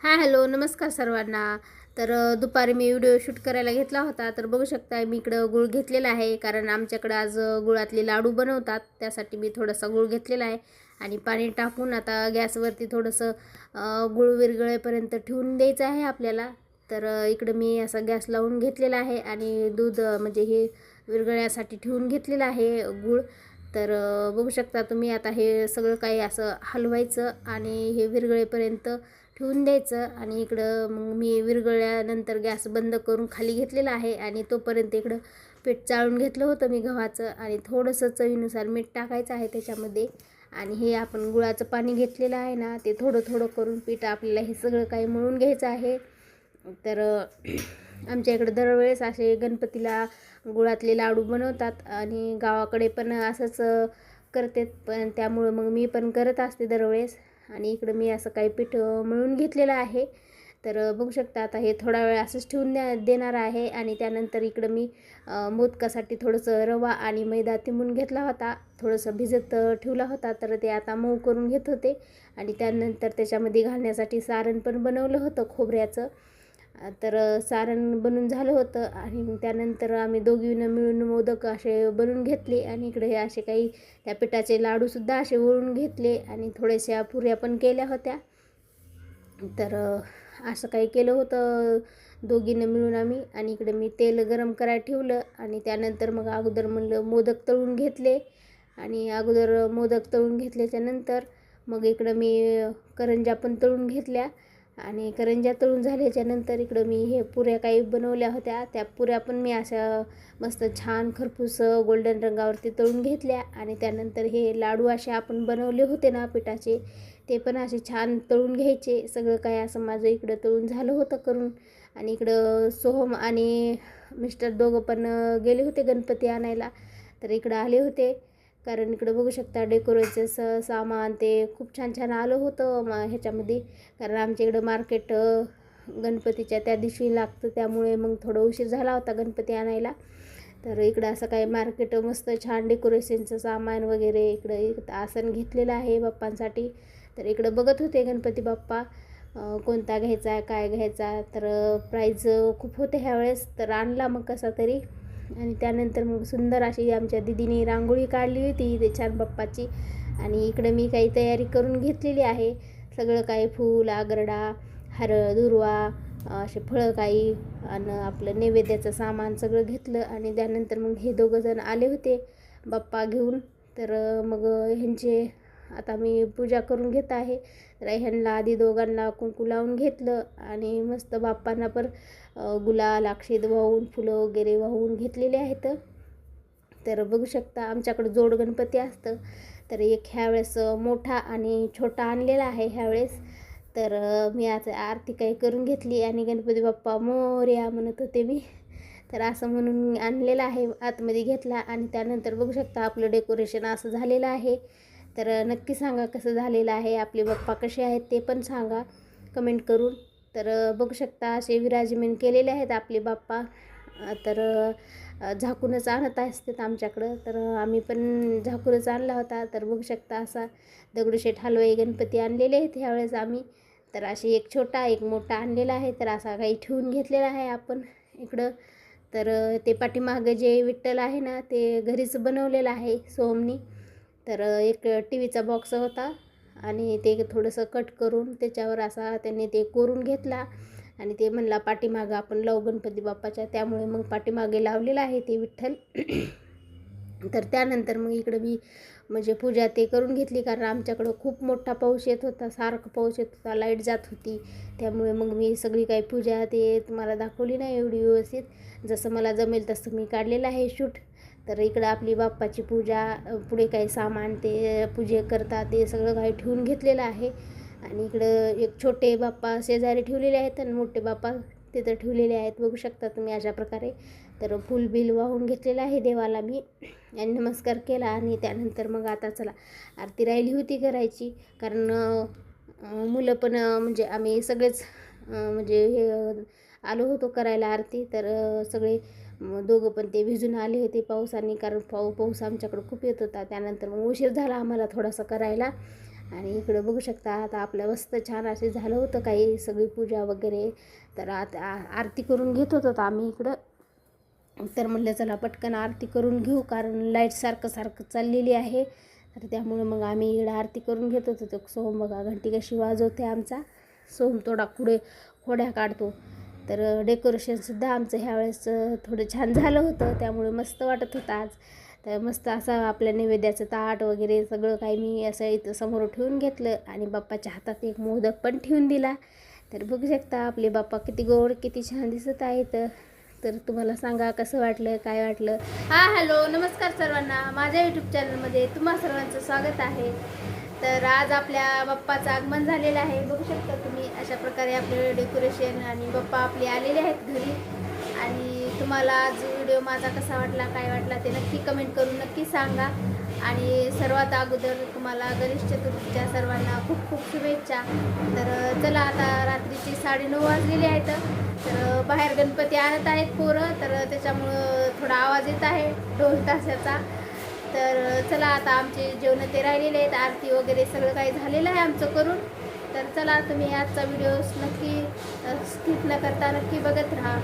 हां हॅलो नमस्कार सर्वांना. तर दुपारी मी व्हिडिओ शूट करायला घेतला होता. तर बघू शकता मी इकडं गुळ घेतलेला आहे. कारण आमच्याकडं आज गुळातले लाडू बनवतात. त्यासाठी मी थोडासा गुळ घेतलेला आहे. आणि पाणी टाकून आता गॅसवरती थोडंसं गुळ विरगळेपर्यंत ठेवून द्यायचं आहे आपल्याला. तर इकडं मी असा गॅस लावून घेतलेला आहे. आणि दूध म्हणजे हे विरगळण्यासाठी ठेवून घेतलेलं आहे गुळ. तर बघू शकता तुम्ही आता हे सगळं काही असं हलवायचं आणि हे विरगळेपर्यंत ठेवून द्यायचं आणि इकडं मग मी विरघळल्यानंतर गॅस बंद करून खाली घेतलेला आहे आणि तोपर्यंत इकडं पीठ चाळून घेतलं होतं मी गव्हाचं आणि थोडंसं चवीनुसार मीठ टाकायचं आहे त्याच्यामध्ये. आणि हे आपण गुळाचं पाणी घेतलेलं आहे ना ते थोडं थोडं करून पीठ आपल्याला हे सगळं काही मळून घ्यायचं आहे. तर आमच्या इकडं दरवेळेस असे गणपतीला गुळातले लाडू बनवतात आणि गावाकडे पण असंच करते करतात. पण त्यामुळं मग मी पण करत असते दरवेळेस. आणि इकडं मी असं काही पीठ मिळून घेतलेलं आहे. तर बघू शकता आता हे थोडा वेळ असंच ठेवून द्या देणार आहे. आणि त्यानंतर इकडं मी मोदकासाठी थोडंसं रवा आणि मैदा तिमून घेतला होता. थोडंसं भिजत ठेवला होता. तर ते आता मऊ करून घेत होते. आणि त्यानंतर त्याच्यामध्ये घालण्यासाठी सारण पण बनवलं होतं खोबऱ्याचं. तर सारण बनून झालं होतं आणि त्यानंतर आम्ही दोघीनं मिळून मोदक असे बनवून घेतले आणि इकडे हे असे काही त्या पिठाचे लाडूसुद्धा असे वळून घेतले आणि थोड्याशा पुऱ्या पण केल्या होत्या. तर असं काही केलं होतं दोघीनं मिळून आम्ही आणि इकडे मी तेल गरम करायला ठेवलं आणि त्यानंतर मग अगोदर म्हणलं मोदक तळून घेतले आणि अगोदर मोदक तळून घेतल्याच्यानंतर मग इकडं मी करंज्या पण तळून घेतल्या आणि करंज्या तळून झाल्याच्यानंतर इकडं मी हे पुऱ्या काही बनवल्या होत्या. त्या पुऱ्या पण मी अशा मस्त छान खरपूस गोल्डन रंगावरती तळून घेतल्या. आणि त्यानंतर हे लाडू असे आपण बनवले होते ना पिठाचे ते पण असे छान तळून घ्यायचे. सगळं काय असं माझं इकडं तळून झालं होतं करून. आणि इकडं सोहम आणि मिस्टर दोघं पण गेले होते गणपती आणायला. तर इकडं आले होते. कारण इकडं बघू शकता डेकोरेशन स सामान ते खूप छान छान आलं होतं म ह्याच्यामध्ये. कारण आमच्या इकडं मार्केट गणपतीच्या त्या दिवशी लागतं त्यामुळे मग थोडं उशीर झाला होता गणपती आणायला. तर इकडं असं काही मार्केट मस्त छान डेकोरेशनचं सामान वगैरे इकडं एक आसन घेतलेलं आहे बाप्पांसाठी. तर इकडं बघत होते गणपती बाप्पा कोणता घ्यायचा काय घ्यायचा. तर प्राईज खूप होते ह्यावेळेस. तर आणला मग कसा तरी. आणि त्यानंतर मग सुंदर अशी आमच्या दिदीने रांगोळी काढली होती ते छान बाप्पाची आणि इकडं मी काही तयारी करून घेतलेली आहे. सगळं काही फूल आगरडा हरळ दुर्वा असे फळं काही आणि आपलं नैवेद्याचं सामान सगळं घेतलं आणि त्यानंतर मग हे दोघंजण आले होते बाप्पा घेऊन. तर मग ह्यांचे आता मी पूजा करून घेत आहे. तर आधी दोघांना कुंकू लावून घेतलं आणि मस्त बाप्पांना पण गुलाल अक्षत वाहून फुलं वगैरे वाहून घेतलेले आहेत. तर बघू शकता आमच्याकडं जोड गणपती असतं. तर एक ह्यावेळेस मोठा आणि छोटा आणलेला आहे ह्यावेळेस. तर मी आता आरती काही करून घेतली आणि गणपती बाप्पा मोर्या म्हणत होते मी. तर असं म्हणून आणलेलं आहे आतमध्ये घेतला आणि त्यानंतर बघू शकता आपलं डेकोरेशन असं झालेलं आहे. तर नक्की सांगा कसं झालेलं आहे आपले बाप्पा कसे आहेत ते पण सांगा. कमेंट करून. तर बघू शकता असे विराजमान केलेले आहेत आपले बाप्पा. तर झाकूनच आणत असतात आमच्याकडं. तर आम्ही पण झाकूनच आणला होता. तर बघू शकता असा दगडूशेठ हलवाई गणपती आणलेले आहेत ह्यावेळेस आम्ही. तर असे एक छोटा एक मोठा आणलेला आहे. तर असा काही ठेवून घेतलेला आहे आपण इकडं. तर ते पाठीमागं जे विठ्ठल आहे ना ते घरीच बनवलेलं आहे सोमनी. तर एक टी व्हीचा बॉक्स होता आणि ते थोडंसं कट करून त्याच्यावर असा त्यांनी ते कोरून घेतला आणि ते म्हणला पाठीमागं आपण लव गणपती बाप्पाच्या. त्यामुळे मग पाठीमागे लावलेलं आहे ते विठ्ठल. तर त्यानंतर मग इकडं मी म्हणजे पूजा ते करून घेतली कारण आमच्याकडं खूप मोठा पाऊस येत होता सारखं पाऊस येत होता लाइट जात होती. त्यामुळे मग मी सगळी काही पूजा ते तुम्हाला दाखवली नाही एवढी व्यवस्थित. जसं मला जमेल तसं मी काढलेलं आहे शूट. तर इकडं आपली बाप्पाची पूजा पुढे काही सामान ते पूजे करतात ते सगळं काही ठेवून घेतलेलं आहे. आणि इकडं एक छोटे बाप्पा शेजारी ठेवलेले आहेत आणि मोठे बाप्पा तिथं ठेवलेले आहेत. बघू शकता तुम्ही अशा प्रकारे. तर फुल बिल वाहून घेतलेलं आहे देवाला मी. आणि नमस्कार केला आणि त्यानंतर मग आता चला आरती राहिली होती करायची. कारण मुलं पण म्हणजे आम्ही सगळेच म्हणजे हे आलो होतो करायला आरती. तर सगळे मग दोघं पण ते भिजून आले होते पावसाने कारण पाऊ पाऊस आमच्याकडं खूप येत होता. त्यानंतर मग उशीर झाला आम्हाला थोडासा करायला. आणि इकडं बघू शकता आता आपलं मस्त छान असे झालं होतं काही सगळी पूजा वगैरे. तर आता आ- आरती करून घेत होतो आम्ही इकडं. तर म्हणलं चला पटकन आरती करून घेऊ कारण लाइट सारखं सारखं चाललेली आहे. तर त्यामुळे मग आम्ही इकडं आरती करून घेत होतो. तो सोहम बघा घंटी कशी वाजवते आमचा. सोहम थोडा कुडे खोड्या काढतो. तर डेकोरेशनसुद्धा आमचं ह्यावेळेस थोडं छान झालं होतं. त्यामुळे मस्त वाटत होतं आज. तर मस्त असा आपल्या नैवेद्याचं ताट वगैरे सगळं काही मी असं इथं समोर ठेवून घेतलं आणि बाप्पाच्या हातात एक मोदक पण ठेवून दिला. तर बघू शकता आपले बाप्पा किती गोड किती छान दिसत आहेत. तर तुम्हाला सांगा कसं वाटलं काय वाटलं? हा हॅलो नमस्कार सर्वांना. माझ्या यूट्यूब चॅनलमध्ये तुम्हा सर्वांचं स्वागत आहे. तर आज आपल्या बाप्पाचं आगमन झालेलं आहे. बघू शकता तुम्ही अशा प्रकारे आपले डेकोरेशन आणि बाप्पा आपले आलेले आहेत घरी. आणि तुम्हाला आज व्हिडिओ माझा कसा वाटला काय वाटला ते नक्की कमेंट करून नक्की सांगा. आणि सर्वात अगोदर तुम्हाला गणेश चतुर्थीच्या सर्वांना खूप खूप शुभेच्छा. तर चला आता रात्रीची साडेनऊ वाजलेली आहेत. तर बाहेर गणपती आणत आहेत पोरं. तर त्याच्यामुळं थोडा आवाज येत आहे ढोल ताशाचा तर चला आता आमचे जेवण ते राहिलेले आहेत. आरती वगैरे सगळं काही झालेलं आहे आमचं करून. तर चला तुम्ही आजचा व्हिडिओ नक्की स्किप न करता नक्की बघत राहा.